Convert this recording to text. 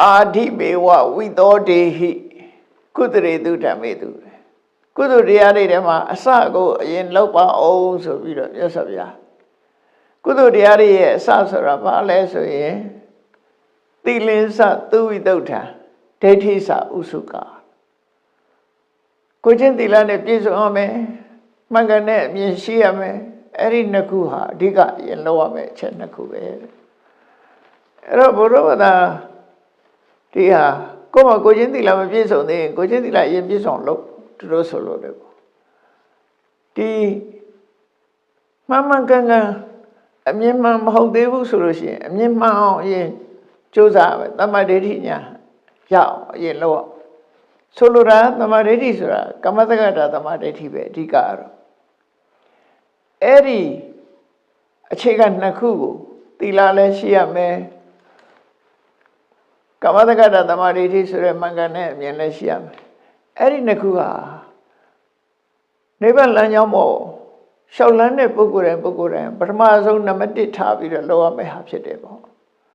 အာဓိမေဝဝိသောတေဟိကုသရေတုဓမ္မေတုကုသတရားတွေထဲမှာအစကိုအရင်လောက်ပါအောင်ဆိုပြီးတော့မြတ်စွာဘုရားကုသတရားတွေရဲ့အစဆိုတာဘာလဲဆိုရင်သီလင်းစသူဝိတုဋ္ဌံဒိဋ္ဌိစဥစုကာကိုချင်းသီလနဲ့ပြည့်စုံရမယ်မှန်ကန်တဲ့အမြင်ရှိရမယ်အဲ့ဒီနှစ်ခုဟာအဓိကအရင်လောက်ရမယ်အချက်နှစ်ခုပဲတဲ့အဲ့တော့ဘုရားဗတာ ဒီဟာကိုယ့်မှာကိုချင်းသီလမပြည့်စုံသေးရင်ကိုချင်းသီလအရင်ပြည့်စုံလို့သူတို့ဆိုလို့တယ်ပေါ့ဒီမှန်မှန်ကန်ကန်အမြင်မှန်မဟုတ်သေးဘူးဆိုလို့ရှိရင်အမြင်မှန်အောင်အရင်စူးစမ်းပဲတမ္မာဒိဋ္ဌိညာရအောင်အရင်လောက်အောင်ဆိုလိုတာတမ္မာဒိဋ္ဌိဆိုတာကမ္မတက္ကတာတမ္မာဒိဋ္ဌိပဲအဓိကကတော့အဲ့ဒီအခြေခံနှစ်ခုကိုသီလလည်းရှိရမယ် ကမ္မတက္ကတာတမ္မာဒိဋ္ဌိဆိုတဲ့မှန်ကန်တဲ့အမြင်လည်းရှိရမယ်အဲ့ဒီနှစ်ခုဟာနိဗ္ဗာန်လမ်းကြောင်းပေါ်ရှောက်လန်းတဲ့ပုဂ္ဂိုလ်တိုင်းပုဂ္ဂိုလ်တိုင်းပထမဆုံးနံပါတ်1ထားပြီးတော့လောက်ရမယ့်ဟာဖြစ်တယ်ပေါ့